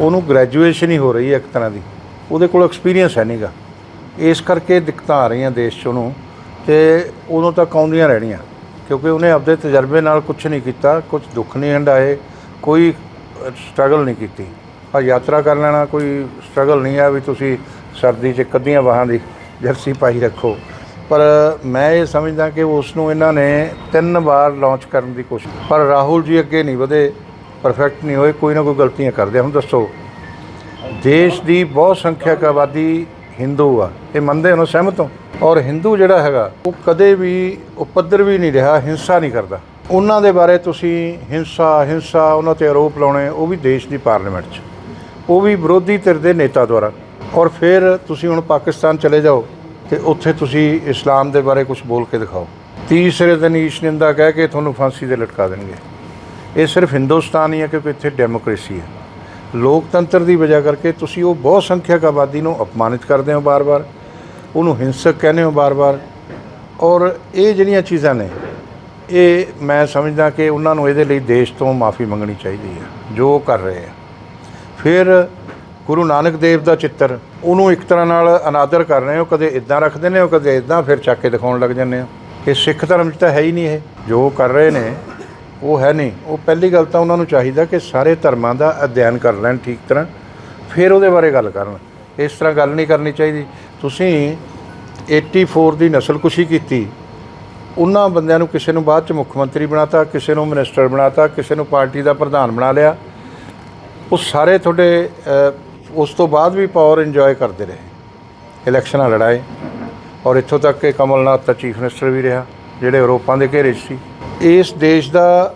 ਉਹਨੂੰ ਗ੍ਰੈਜੂਏਸ਼ਨ ਹੀ ਹੋ ਰਹੀ ਹੈ ਇੱਕ ਤਰ੍ਹਾਂ ਦੀ। ਉਹਦੇ ਕੋਲ ਐਕਸਪੀਰੀਅੰਸ ਹੈ ਨਹੀਂਗਾ ਇਸ ਕਰਕੇ ਦਿੱਕਤਾਂ ਆ ਰਹੀਆਂ ਦੇਸ਼ 'ਚ ਉਹਨੂੰ ਤੇ ਉਦੋਂ ਤੱਕ ਆਉਂਦੀਆਂ ਰਹਿਣੀਆਂ। ਕਿਉਂਕਿ ਉਹਨੇ ਆਪਦੇ ਤਜਰਬੇ ਨਾਲ ਕੁਝ ਨਹੀਂ ਕੀਤਾ ਕੁਝ ਦੁੱਖ ਨਹੀਂ ਹੰਡਾਏ ਕੋਈ ਸਟਰਗਲ ਨਹੀਂ ਕੀਤੀ। ਆ ਯਾਤਰਾ ਕਰ ਲੈਣਾ, ਕੋਈ ਸਟਰਗਲ ਨਹੀਂ ਆ ਵੀ ਤੁਸੀਂ ਸਰਦੀ 'ਚ ਕੱਦੀਆਂ ਵਾਹਾਂ ਦੀ ਜਰਸੀ ਪਾਈ ਰੱਖੋ। ਪਰ ਮੈਂ ਇਹ ਸਮਝਦਾ ਕਿ ਉਸ ਨੂੰ ਇਹਨਾਂ ਨੇ ਤਿੰਨ ਵਾਰ ਲਾਂਚ ਕਰਨ ਦੀ ਕੋਸ਼ਿਸ਼ ਪਰ ਰਾਹੁਲ ਜੀ ਅੱਗੇ ਨਹੀਂ ਵਧੇ। ਪਰਫੈਕਟ ਨਹੀਂ ਹੋਏ, ਕੋਈ ਨਾ ਕੋਈ ਗਲਤੀਆਂ ਕਰਦੇ ਹੁਣ ਦੱਸੋ, ਦੇਸ਼ ਦੀ ਬਹੁਤ ਸੰਖਿਅਕ ਆਬਾਦੀ ਹਿੰਦੂ ਆ, ਇਹ ਮੰਨਦੇ ਹੋ ਸਹਿਮਤ ਹੋ? ਔਰ ਹਿੰਦੂ ਜਿਹੜਾ ਹੈਗਾ, ਉਹ ਕਦੇ ਵੀ ਉਪੱਦਰ ਵੀ ਨਹੀਂ ਰਿਹਾ, ਹਿੰਸਾ ਨਹੀਂ ਕਰਦਾ। ਉਹਨਾਂ ਦੇ ਬਾਰੇ ਤੁਸੀਂ ਹਿੰਸਾ ਹਿੰਸਾ, ਉਹਨਾਂ ਤੇ ਆਰੋਪ ਲਾਉਣੇ, ਉਹ ਵੀ ਦੇਸ਼ ਦੀ ਪਾਰਲੀਮੈਂਟ 'ਚ। ਉਹ ਵੀ ਵਿਰੋਧੀ ਧਿਰ ਦੇ ਨੇਤਾ ਦੁਆਰਾ। ਔਰ ਫਿਰ ਤੁਸੀਂ ਹੁਣ ਪਾਕਿਸਤਾਨ ਚਲੇ ਜਾਓ ਤੇ ਉੱਥੇ ਤੁਸੀਂ ਇਸਲਾਮ ਦੇ ਬਾਰੇ ਕੁਝ ਬੋਲ ਕੇ ਦਿਖਾਓ। ਤੀਸਰੇ ਦਿਨ ਈਸ਼ ਨਿੰਦਾ ਕਹਿ ਕੇ ਤੁਹਾਨੂੰ ਫਾਂਸੀ ਤੇ ਲਟਕਾ ਦੇਣਗੇ। ਇਹ ਸਿਰਫ ਹਿੰਦੁਸਤਾਨ ਹੀ ਹੈ ਕਿਉਂਕਿ ਇੱਥੇ ਡੈਮੋਕ੍ਰੇਸੀ ਹੈ। ਲੋਕਤੰਤਰ ਦੀ ਵਜ੍ਹਾ ਕਰਕੇ ਤੁਸੀਂ ਉਹ ਬਹੁਤ ਸੰਖਿਅਕ ਆਬਾਦੀ ਨੂੰ ਅਪਮਾਨਿਤ ਕਰਦੇ ਹੋ ਬਾਰ-ਬਾਰ, ਉਹਨੂੰ ਹਿੰਸਕ ਕਹਿੰਦੇ ਹੋ ਬਾਰ-ਬਾਰ ਔਰ ਇਹ ਜਿਹੜੀਆਂ ਚੀਜ਼ਾਂ ਨੇ, ਇਹ ਮੈਂ ਸਮਝਦਾ ਕਿ ਉਹਨਾਂ ਨੂੰ ਇਹਦੇ ਲਈ ਦੇਸ਼ ਤੋਂ ਮਾਫੀ ਮੰਗਣੀ ਚਾਹੀਦੀ ਹੈ, ਜੋ ਉਹ ਕਰ ਰਹੇ ਆ ਫਿਰ ਗੁਰੂ ਨਾਨਕ ਦੇਵ ਦਾ ਚਿੱਤਰ, ਉਹਨੂੰ ਇੱਕ ਤਰ੍ਹਾਂ ਨਾਲ ਅਨਾਦਰ ਕਰ ਰਹੇ ਹੋ, ਕਦੇ ਇਦਾਂ ਰੱਖਦੇ ਨੇ ਉਹ ਕਦੇ ਇਦਾਂ ਫਿਰ ਚੱਕ ਕੇ ਦਿਖਾਉਣ ਲੱਗ ਜਾਂਦੇ ਆ ਕਿ ਸਿੱਖ ਧਰਮ 'ਚ ਤਾਂ ਹੈ ਹੀ ਨਹੀਂ ਇਹ, ਜੋ ਉਹ ਕਰ ਰਹੇ ਨੇ ਉਹ ਹੈ ਨਹੀਂ। ਉਹ ਪਹਿਲੀ ਗੱਲ ਤਾਂ ਉਹਨਾਂ ਨੂੰ ਚਾਹੀਦਾ ਕਿ ਸਾਰੇ ਧਰਮਾਂ ਦਾ ਅਧਿਐਨ ਕਰ ਲੈਣ ਠੀਕ ਤਰ੍ਹਾਂ, ਫਿਰ ਉਹਦੇ ਬਾਰੇ ਗੱਲ ਕਰਨ। ਇਸ ਤਰ੍ਹਾਂ ਗੱਲ ਨਹੀਂ ਕਰਨੀ ਚਾਹੀਦੀ। ਤੁਸੀਂ 84 ਦੀ ਨਸਲਕੁਸ਼ੀ ਕੀਤੀ, ਉਹਨਾਂ ਬੰਦਿਆਂ ਨੂੰ ਕਿਸੇ ਨੂੰ ਬਾਅਦ ਚ ਮੁੱਖ ਮੰਤਰੀ ਬਣਾਤਾ, ਕਿਸੇ ਨੂੰ ਮਿਨਿਸਟਰ ਬਣਾਤਾ, ਕਿਸੇ ਨੂੰ ਪਾਰਟੀ ਦਾ ਪ੍ਰਧਾਨ ਬਣਾ ਲਿਆ। ਉਹ ਸਾਰੇ ਤੁਹਾਡੇ ਉਸ ਤੋਂ ਬਾਅਦ ਵੀ ਪਾਵਰ ਇੰਜੋਏ ਕਰਦੇ ਰਹੇ। ਇਲੈਕਸ਼ਨਾਂ ਲੜਾਏ। ਔਰ ਇੱਥੋਂ ਤੱਕ ਕਿ ਕਮਲਨਾਥ ਦਾ ਚੀਫ ਮਿਨਿਸਟਰ ਵੀ ਰਿਹਾ, ਜਿਹੜੇ ਯੂਰੋਪਾਂ ਦੇ ਘੇਰੇ 'ਚ ਸੀ। ਇਸ ਦੇਸ਼ ਦਾ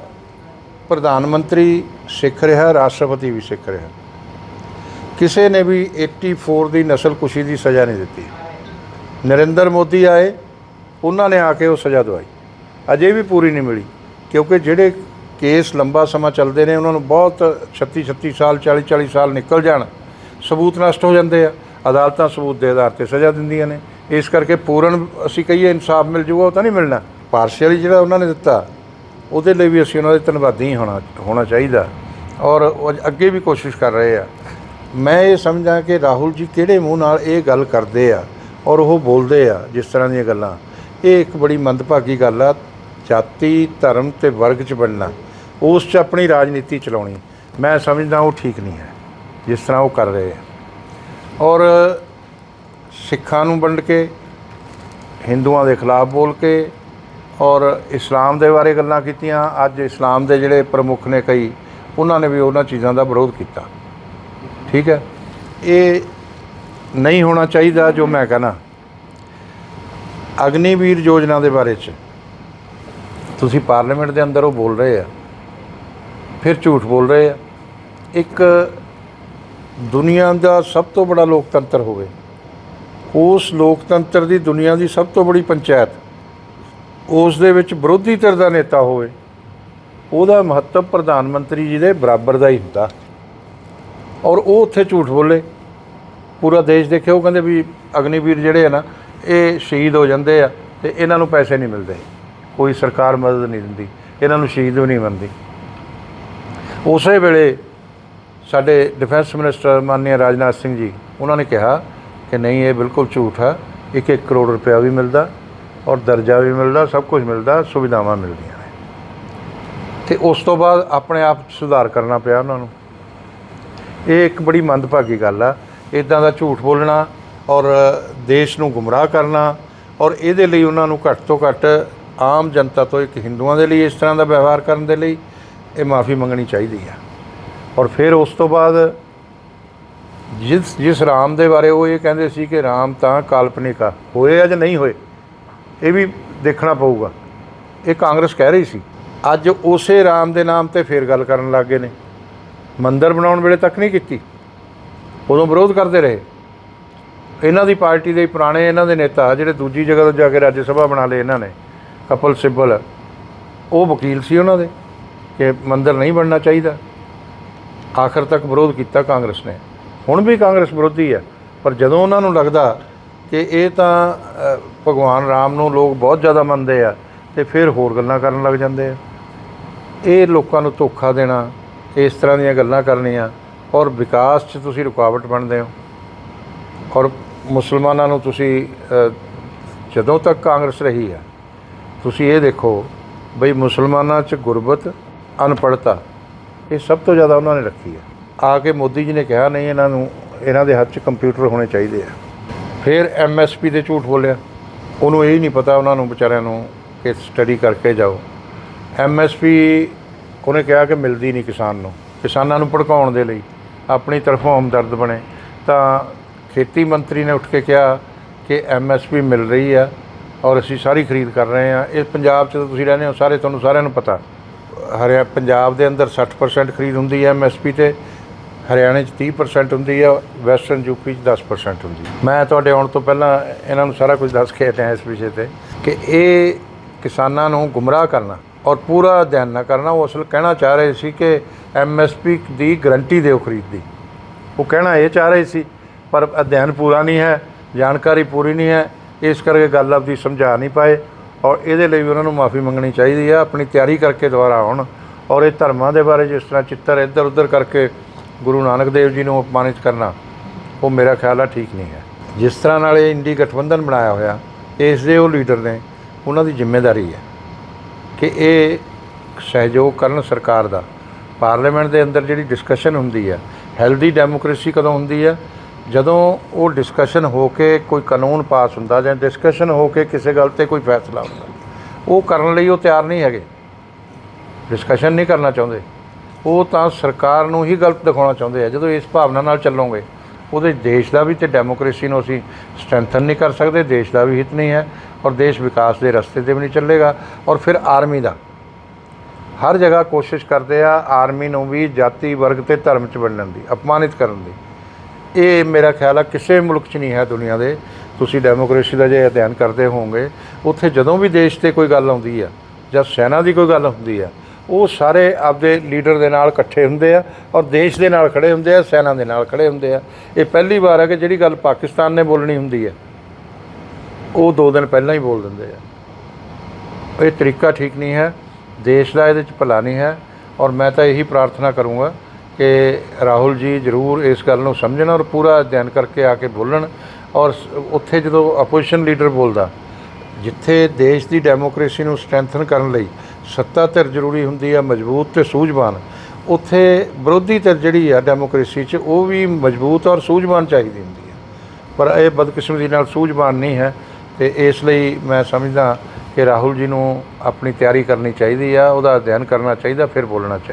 ਪ੍ਰਧਾਨ ਮੰਤਰੀ ਸਿੱਖ ਰਿਹਾ, ਰਾਸ਼ਟਰਪਤੀ ਵੀ ਸਿੱਖ ਰਿਹਾ। ਕਿਸੇ ਨੇ ਵੀ 84 ਦੀ ਨਸਲਕੁਸ਼ੀ ਦੀ ਸਜ਼ਾ ਨਹੀਂ ਦਿੱਤੀ। ਨਰਿੰਦਰ ਮੋਦੀ ਆਏ, ਉਹਨਾਂ ਨੇ ਆ ਕੇ ਉਹ ਸਜ਼ਾ ਦਵਾਈ। ਅਜੇ ਵੀ ਪੂਰੀ ਨਹੀਂ ਮਿਲੀ, ਕਿਉਂਕਿ ਜਿਹੜੇ ਕੇਸ ਲੰਬਾ ਸਮਾਂ ਚੱਲਦੇ ਨੇ, ਉਹਨਾਂ ਨੂੰ ਬਹੁਤ 36 36 ਸਾਲ 40 40 ਸਾਲ ਨਿਕਲ ਜਾਣ। ਸਬੂਤ ਨਸ਼ਟ ਹੋ ਜਾਂਦੇ ਆ। ਅਦਾਲਤਾਂ ਸਬੂਤ ਦੇ ਆਧਾਰ ਤੇ ਸਜ਼ਾ ਦਿੰਦੀਆਂ ਨੇ। ਇਸ ਕਰਕੇ ਪੂਰਨ, ਅਸੀਂ ਕਹੀਏ ਇਨਸਾਫ ਮਿਲ ਜੂਗਾ, ਉਹ ਤਾਂ ਨਹੀਂ ਮਿਲਣਾ। ਪਾਰਸ਼ੀਅਲੀ ਜਿਹੜਾ ਉਹਨਾਂ ਨੇ ਦਿੱਤਾ ਉਹਦੇ ਲਈ ਵੀ ਅਸੀਂ ਉਹਨਾਂ ਦੇ ਧੰਨਵਾਦੀ ਹੋਣਾ ਹੋਣਾ ਚਾਹੀਦਾ। ਔਰ ਉਹ ਅੱਗੇ ਵੀ ਕੋਸ਼ਿਸ਼ ਕਰ ਰਹੇ ਆ। ਮੈਂ ਇਹ ਸਮਝਾਂ ਕਿ ਰਾਹੁਲ ਜੀ ਕਿਹੜੇ ਮੂੰਹ ਨਾਲ ਇਹ ਗੱਲ ਕਰਦੇ ਆ ਔਰ ਉਹ ਬੋਲਦੇ ਆ ਜਿਸ ਤਰ੍ਹਾਂ ਦੀਆਂ ਗੱਲਾਂ। ਇਹ ਇੱਕ ਬੜੀ ਮੰਦਭਾਗੀ ਗੱਲ ਆ। ਜਾਤੀ, ਧਰਮ ਤੇ ਵਰਗ 'ਚ ਬਣਨਾ। ਉਸ 'ਚ ਆਪਣੀ ਰਾਜਨੀਤੀ ਚਲਾਉਣੀ। ਮੈਂ ਸਮਝਦਾ ਉਹ ਠੀਕ ਨਹੀਂ ਹੈ, ਜਿਸ ਤਰ੍ਹਾਂ ਉਹ ਕਰ ਰਹੇ ਆ। ਔਰ ਸਿੱਖਾਂ ਨੂੰ ਵੰਡ ਕੇ, ਹਿੰਦੂਆਂ ਦੇ ਖਿਲਾਫ ਬੋਲ ਕੇ ਔਰ ਇਸਲਾਮ ਦੇ ਬਾਰੇ ਗੱਲਾਂ ਕੀਤੀਆਂ। ਅੱਜ ਇਸਲਾਮ ਦੇ ਜਿਹੜੇ ਪ੍ਰਮੁੱਖ ਨੇ ਕਈ, ਉਹਨਾਂ ਨੇ ਵੀ ਉਹਨਾਂ ਚੀਜ਼ਾਂ ਦਾ ਵਿਰੋਧ ਕੀਤਾ। ਠੀਕ ਹੈ? ਇਹ ਨਹੀਂ ਹੋਣਾ ਚਾਹੀਦਾ ਜੋ ਮੈਂ ਕਹਿੰਦਾ ਅਗਨੀਵੀਰ ਯੋਜਨਾ ਦੇ ਬਾਰੇ ਚ ਤੁਸੀਂ ਪਾਰਲੀਮੈਂਟ ਦੇ ਅੰਦਰ ਉਹ ਬੋਲ ਰਹੇ ਆ। ਫਿਰ ਝੂਠ ਬੋਲ ਰਹੇ ਆ। ਇੱਕ ਦੁਨੀਆ ਦਾ ਸਭ ਤੋਂ ਬੜਾ ਲੋਕਤੰਤਰ ਹੋਵੇ। ਉਸ ਲੋਕਤੰਤਰ ਦੀ ਦੁਨੀਆ ਦੀ ਸਭ ਤੋਂ ਬੜੀ ਪੰਚਾਇਤ ਉਸ ਦੇ ਵਿੱਚ ਵਿਰੋਧੀ ਧਿਰ ਦਾ ਨੇਤਾ ਹੋਵੇ, ਉਹਦਾ ਮਹੱਤਵ ਪ੍ਰਧਾਨ ਮੰਤਰੀ ਜੀ ਦੇ ਬਰਾਬਰ ਦਾ ਹੀ ਹੁੰਦਾ। ਔਰ ਉਹ ਉੱਥੇ ਝੂਠ ਬੋਲੇ। ਪੂਰਾ ਦੇਸ਼ ਦੇਖੇ ਉਹ ਕਹਿੰਦੇ ਵੀ ਅਗਨੀਵੀਰ ਜਿਹੜੇ ਆ ਨਾ, ਇਹ ਸ਼ਹੀਦ ਹੋ ਜਾਂਦੇ ਆ ਤੇ ਇਹਨਾਂ ਨੂੰ ਪੈਸੇ ਨਹੀਂ ਮਿਲਦੇ। ਕੋਈ ਸਰਕਾਰ ਮਦਦ ਨਹੀਂ ਦਿੰਦੀ। ਇਹਨਾਂ ਨੂੰ ਸ਼ਹੀਦ ਵੀ ਨਹੀਂ ਮੰਨਦੀ। ਉਸੇ ਵੇਲੇ ਸਾਡੇ ਡਿਫੈਂਸ ਮਿਨਿਸਟਰ ਮਾਨਨੀय ਰਾਜਨਾਥ ਸਿੰਘ ਜੀ, ਉਹਨਾਂ ਨੇ ਕਿਹਾ ਕਿ ਨਹੀਂ, ਇਹ ਬਿਲਕੁਲ ਝੂਠ ਹੈ ਇੱਕ ਇੱਕ ਕਰੋੜ ਰੁਪਇਆ ਵੀ ਮਿਲਦਾ। ਔਰ ਦਰਜਾ ਵੀ ਮਿਲਦਾ, ਸਭ ਕੁਝ ਮਿਲਦਾ, ਸੁਵਿਧਾਵਾਂ ਮਿਲਦੀਆਂ ਨੇ। ਤੇ ਉਸ ਤੋਂ ਬਾਅਦ ਆਪਣੇ ਆਪ 'ਚ ਸੁਧਾਰ ਕਰਨਾ ਪਿਆ ਉਹਨਾਂ ਨੂੰ। ਇਹ ਇੱਕ ਬੜੀ ਮੰਦਭਾਗੀ ਗੱਲ ਆ। ਇਦਾਂ ਦਾ ਝੂਠ ਬੋਲਣਾ ਔਰ ਦੇਸ਼ ਨੂੰ ਗੁੰਮਰਾਹ ਕਰਨਾ ਔਰ ਇਹਦੇ ਲਈ ਉਹਨਾਂ ਨੂੰ ਘੱਟ ਤੋਂ ਘੱਟ ਆਮ ਜਨਤਾ ਤੋਂ ਇੱਕ ਹਿੰਦੂਆਂ ਦੇ ਲਈ ਇਸ ਤਰ੍ਹਾਂ ਦਾ ਵਿਵਹਾਰ ਕਰਨ ਦੇ ਲਈ ਇਹ ਮਾਫੀ ਮੰਗਣੀ ਚਾਹੀਦੀ ਆ। ਔਰ ਫਿਰ ਉਸ ਤੋਂ ਬਾਅਦ ਜਿਸ ਜਿਸ ਰਾਮ ਦੇ ਬਾਰੇ ਉਹ ਇਹ ਕਹਿੰਦੇ ਸੀ ਕਿ ਰਾਮ ਤਾਂ ਕਾਲਪਨਿਕ ਆ। ਹੋਏ ਆ ਜਾਂ ਨਹੀਂ ਹੋਏ? ਇਹ ਵੀ ਦੇਖਣਾ ਪਊਗਾ। ਇਹ ਕਾਂਗਰਸ ਕਹਿ ਰਹੀ ਸੀ। ਅੱਜ ਉਸੇ ਰਾਮ ਦੇ ਨਾਮ ਤੇ ਫੇਰ ਗੱਲ ਕਰਨ ਲੱਗ ਗਏ ਨੇ। ਮੰਦਰ ਬਣਾਉਣ ਵੇਲੇ ਤੱਕ ਨਹੀਂ ਕੀਤੀ। ਉਦੋਂ ਵਿਰੋਧ ਕਰਦੇ ਰਹੇ। ਇਹਨਾਂ ਦੀ ਪਾਰਟੀ ਦੇ ਪੁਰਾਣੇ ਇਹਨਾਂ ਦੇ ਨੇਤਾ, ਜਿਹੜੇ ਦੂਜੀ ਜਗ੍ਹਾ ਤੋਂ ਜਾ ਕੇ ਰਾਜ ਸਭਾ ਬਣਾ ਲਏ ਇਹਨਾਂ ਨੇ, ਕਪਲ ਸਿੱਬਲ, ਉਹ ਵਕੀਲ ਸੀ ਉਹਨਾਂ ਦੇ ਕਿ ਮੰਦਰ ਨਹੀਂ ਬਣਨਾ ਚਾਹੀਦਾ। ਆਖਰ ਤੱਕ ਵਿਰੋਧ ਕੀਤਾ ਕਾਂਗਰਸ ਨੇ। ਹੁਣ ਵੀ ਕਾਂਗਰਸ ਵਿਰੋਧੀ ਹੈ, ਪਰ ਜਦੋਂ ਉਹਨਾਂ ਨੂੰ ਲੱਗਦਾ ਕਿ ਇਹ ਤਾਂ ਭਗਵਾਨ ਰਾਮ ਨੂੰ ਲੋਕ ਬਹੁਤ ਜ਼ਿਆਦਾ ਮੰਨਦੇ ਆ ਤੇ ਫਿਰ ਹੋਰ ਗੱਲਾਂ ਕਰਨ ਲੱਗ ਜਾਂਦੇ ਆ। ਇਹ ਲੋਕਾਂ ਨੂੰ ਧੋਖਾ ਦੇਣਾ, ਇਸ ਤਰ੍ਹਾਂ ਦੀਆਂ ਗੱਲਾਂ ਕਰਨੀਆਂ ਔਰ ਵਿਕਾਸ 'ਚ ਤੁਸੀਂ ਰੁਕਾਵਟ ਬਣਦੇ ਹੋ। ਔਰ ਮੁਸਲਮਾਨਾਂ ਨੂੰ ਤੁਸੀਂ ਜਦੋਂ ਤੱਕ ਕਾਂਗਰਸ ਰਹੀ ਆ, ਤੁਸੀਂ ਇਹ ਦੇਖੋ ਬਈ ਮੁਸਲਮਾਨਾਂ 'ਚ ਗੁਰਬਤ, ਅਨਪੜ੍ਹਤਾ, ਇਹ ਸਭ ਤੋਂ ਜ਼ਿਆਦਾ ਉਹਨਾਂ ਨੇ ਰੱਖੀ ਹੈ ਆ ਕੇ ਮੋਦੀ ਜੀ ਨੇ ਕਿਹਾ, ਨਹੀਂ, ਇਹਨਾਂ ਨੂੰ, ਇਹਨਾਂ ਦੇ ਹੱਥ 'ਚ ਕੰਪਿਊਟਰ ਹੋਣੇ ਚਾਹੀਦੇ ਆ। ਫਿਰ ਐਮਐਸਪੀ 'ਤੇ ਝੂਠ ਬੋਲਿਆ। ਉਹਨੂੰ ਇਹ ਨਹੀਂ ਪਤਾ, ਉਹਨਾਂ ਨੂੰ ਵਿਚਾਰਿਆਂ ਨੂੰ ਕਿ ਸਟੱਡੀ ਕਰਕੇ ਜਾਓ। ਐਮਐਸਪੀ ਉਹਨੇ ਕਿਹਾ ਕਿ ਮਿਲਦੀ ਨਹੀਂ ਕਿਸਾਨ ਨੂੰ। ਕਿਸਾਨਾਂ ਨੂੰ ਭੜਕਾਉਣ ਦੇ ਲਈ ਆਪਣੀ ਤਰਫੋਂ ਹਮਦਰਦ ਬਣੇ। ਤਾਂ ਖੇਤੀ ਮੰਤਰੀ ਨੇ ਉੱਠ ਕੇ ਕਿਹਾ ਕਿ ਐਮਐਸਪੀ ਮਿਲ ਰਹੀ ਆ ਔਰ ਅਸੀਂ ਸਾਰੀ ਖਰੀਦ ਕਰ ਰਹੇ ਆ। ਇਹ ਪੰਜਾਬ 'ਚ ਤਾਂ ਤੁਸੀਂ ਰਹਿੰਦੇ ਹੋ, ਸਾਰੇ ਤੁਹਾਨੂੰ ਸਾਰਿਆਂ ਨੂੰ ਪਤਾ। ਹਰਿਆ ਪੰਜਾਬ ਦੇ ਅੰਦਰ 60% ਖਰੀਦ ਹੁੰਦੀ ਹੈ ਐਮਐਸਪੀ ਤੇ। ਹਰਿਆਣੇ 'ਚ 30% ਹੁੰਦੀ ਆ, ਵੈਸਟਰਨ ਯੂਪੀ 'ਚ 10% ਹੁੰਦੀ। ਮੈਂ ਤੁਹਾਡੇ ਆਉਣ ਤੋਂ ਪਹਿਲਾਂ ਇਹਨਾਂ ਨੂੰ ਸਾਰਾ ਕੁਝ ਦੱਸ ਕੇ ਹਟਿਆ ਇਸ ਵਿਸ਼ੇ ਤੇ ਕਿ ਇਹ ਕਿਸਾਨਾਂ ਨੂੰ ਗੁੰਮਰਾਹ ਕਰਨਾ ਔਰ ਪੂਰਾ ਅਧਿਐਨ ਨਾ ਕਰਨਾ, ਉਹ ਅਸਲ ਕਹਿਣਾ ਚਾਹ ਰਹੇ ਸੀ ਕਿ ਐਮਐਸਪੀ ਦੀ ਗਰੰਟੀ ਦਿਓ ਖਰੀਦ। ਦੀ ਉਹ ਕਹਿਣਾ ਇਹ ਚਾਹ ਰਹੇ ਸੀ, ਪਰ ਅਧਿਐਨ ਪੂਰਾ ਨਹੀਂ ਹੈ, ਜਾਣਕਾਰੀ ਪੂਰੀ ਨਹੀਂ ਹੈ, ਇਸ ਕਰਕੇ ਗੱਲ ਆਪਦੀ ਸਮਝਾ ਨਹੀਂ ਪਾਏ ਔਰ ਇਹਦੇ ਲਈ ਵੀ ਉਹਨਾਂ ਨੂੰ ਮਾਫੀ ਮੰਗਣੀ ਚਾਹੀਦੀ ਆ, ਆਪਣੀ ਤਿਆਰੀ ਕਰਕੇ ਦੁਬਾਰਾ ਆਉਣ ਔਰ ਇਹ ਧਰਮਾਂ ਦੇ ਬਾਰੇ ਜਿਸ ਤਰ੍ਹਾਂ ਚਿੱਤਰ ਇੱਧਰ ਉੱਧਰ ਕਰਕੇ ਗੁਰੂ ਨਾਨਕ ਦੇਵ ਜੀ ਨੂੰ ਅਪਮਾਨਿਤ ਕਰਨਾ, ਉਹ ਮੇਰਾ ਖਿਆਲ ਆ ਠੀਕ ਨਹੀਂ ਹੈ। ਜਿਸ ਤਰ੍ਹਾਂ ਨਾਲ ਇਹ ਇੰਡੀ ਗਠਬੰਧਨ ਬਣਾਇਆ ਹੋਇਆ, ਇਸ ਦੇ ਉਹ ਲੀਡਰ ਨੇ, ਉਹਨਾਂ ਦੀ ਜ਼ਿੰਮੇਵਾਰੀ ਹੈ ਕਿ ਇਹ ਸਹਿਯੋਗ ਕਰਨ ਸਰਕਾਰ ਦਾ। ਪਾਰਲੀਮੈਂਟ ਦੇ ਅੰਦਰ ਜਿਹੜੀ ਡਿਸਕਸ਼ਨ ਹੁੰਦੀ ਹੈ ਹੈਲਦੀ ਡੈਮੋਕ੍ਰੇਸੀ ਕਦੋਂ ਹੁੰਦੀ ਹੈ? ਜਦੋਂ ਉਹ ਡਿਸਕਸ਼ਨ ਹੋ ਕੇ ਕੋਈ ਕਾਨੂੰਨ ਪਾਸ ਹੁੰਦਾ ਜਾਂ ਡਿਸਕਸ਼ਨ ਹੋ ਕੇ ਕਿਸੇ ਗੱਲ ਤੇ ਕੋਈ ਫੈਸਲਾ ਹੁੰਦਾ, ਉਹ ਕਰਨ ਲਈ ਉਹ ਤਿਆਰ ਨਹੀਂ ਹੈਗੇ। ਡਿਸਕਸ਼ਨ ਨਹੀਂ ਕਰਨਾ ਚਾਹੁੰਦੇ। ਉਹ ਤਾਂ ਸਰਕਾਰ ਨੂੰ ਹੀ ਗਲਤ ਦਿਖਾਉਣਾ ਚਾਹੁੰਦੇ ਆ। ਜਦੋਂ ਇਸ ਭਾਵਨਾ ਨਾਲ ਚੱਲੋਗੇ, ਉਹਦੇ ਦੇਸ਼ ਦਾ ਵੀ ਤੇ ਡੈਮੋਕ੍ਰੇਸੀ ਨੂੰ ਅਸੀਂ ਸਟਰੈਂਥਨ ਨਹੀਂ ਕਰ ਸਕਦੇ, ਦੇਸ਼ ਦਾ ਵੀ ਹਿੱਤ ਨਹੀਂ ਹੈ ਔਰ ਦੇਸ਼ ਵਿਕਾਸ ਦੇ ਰਸਤੇ ਤੇ ਵੀ ਨਹੀਂ ਚੱਲੇਗਾ। ਔਰ ਫਿਰ ਆਰਮੀ ਦਾ। ਹਰ ਜਗ੍ਹਾ ਕੋਸ਼ਿਸ਼ ਕਰਦੇ ਆ ਆਰਮੀ ਨੂੰ ਵੀ ਜਾਤੀ ਵਰਗ ਤੇ ਧਰਮ ਚ ਵੰਡਣ ਦੀ, ਅਪਮਾਨਿਤ ਕਰਨ ਦੀ। ਇਹ ਮੇਰਾ ਖਿਆਲ ਆ ਕਿਸੇ ਮੁਲਕ 'ਚ ਨਹੀਂ ਹੈ ਦੁਨੀਆ ਦੇ। ਤੁਸੀਂ ਡੈਮੋਕ੍ਰੇਸੀ ਦਾ ਜੇ ਅਧਿਐਨ ਕਰਦੇ ਹੋਵੋਗੇ, ਉੱਥੇ ਜਦੋਂ ਵੀ ਦੇਸ਼ ਤੇ ਕੋਈ ਗੱਲ ਆਉਂਦੀ ਆ ਜਾਂ ਸੈਨਾ ਦੀ ਕੋਈ ਗੱਲ ਹੁੰਦੀ ਆ ਉਹ ਸਾਰੇ ਆਪਦੇ ਲੀਡਰ ਦੇ ਨਾਲ ਇਕੱਠੇ ਹੁੰਦੇ ਆ ਔਰ ਦੇਸ਼ ਦੇ ਨਾਲ ਖੜੇ ਹੁੰਦੇ ਆ, ਸੈਨਾ ਦੇ ਨਾਲ ਖੜੇ ਹੁੰਦੇ ਆ। ਇਹ ਪਹਿਲੀ ਵਾਰ ਹੈ ਕਿ ਜਿਹੜੀ ਗੱਲ ਪਾਕਿਸਤਾਨ ਨੇ ਬੋਲਣੀ ਹੁੰਦੀ ਹੈ, ਉਹ ਦੋ ਦਿਨ ਪਹਿਲਾਂ ਹੀ ਬੋਲ ਦਿੰਦੇ ਆ। ਇਹ ਤਰੀਕਾ ਠੀਕ ਨਹੀਂ ਹੈ, ਦੇਸ਼ ਦਾ ਇਹਦੇ ਚ ਭਲਾ ਨਹੀਂ ਹੈ ਔਰ ਮੈਂ ਤਾਂ ਇਹੀ ਪ੍ਰਾਰਥਨਾ ਕਰੂੰਗਾ ਕਿ ਰਾਹੁਲ ਜੀ ਜ਼ਰੂਰ ਇਸ ਗੱਲ ਨੂੰ ਸਮਝਣ ਔਰ ਪੂਰਾ ਅਧਿਐਨ ਕਰਕੇ ਆ ਕੇ ਬੋਲਣ ਔਰ ਉੱਥੇ ਜਦੋਂ ਆਪੋਜੀਸ਼ਨ ਲੀਡਰ ਬੋਲਦਾ, ਜਿੱਥੇ ਦੇਸ਼ ਦੀ ਡੈਮੋਕ੍ਰੇਸੀ ਨੂੰ ਸਟਰੈਂਥਨ ਕਰਨ ਲਈ ਸੱਤਾ ਧਿਰ ਜ਼ਰੂਰੀ ਹੁੰਦੀ ਆ, ਮਜ਼ਬੂਤ ਤੇ ਸੂਝਵਾਨ। ਉੱਥੇ ਵਿਰੋਧੀ ਧਿਰ ਜਿਹੜੀ ਆ ਡੈਮੋਕ੍ਰੇਸੀ 'ਚ, ਉਹ ਵੀ ਮਜ਼ਬੂਤ ਔਰ ਸੂਝਵਾਨ ਚਾਹੀਦੀ ਹੁੰਦੀ ਹੈ ਪਰ ਇਹ ਬਦਕਿਸਮਤੀ ਨਾਲ ਸੂਝਵਾਨ ਨਹੀਂ ਹੈ ਤੇ ਇਸ ਲਈ ਮੈਂ ਸਮਝਦਾ ਕਿ ਰਾਹੁਲ ਜੀ ਨੂੰ ਆਪਣੀ ਤਿਆਰੀ ਕਰਨੀ ਚਾਹੀਦੀ ਆ, ਉਹਦਾ ਅਧਿਐਨ ਕਰਨਾ ਚਾਹੀਦਾ, ਫਿਰ ਬੋਲਣਾ ਚਾਹੀਦਾ।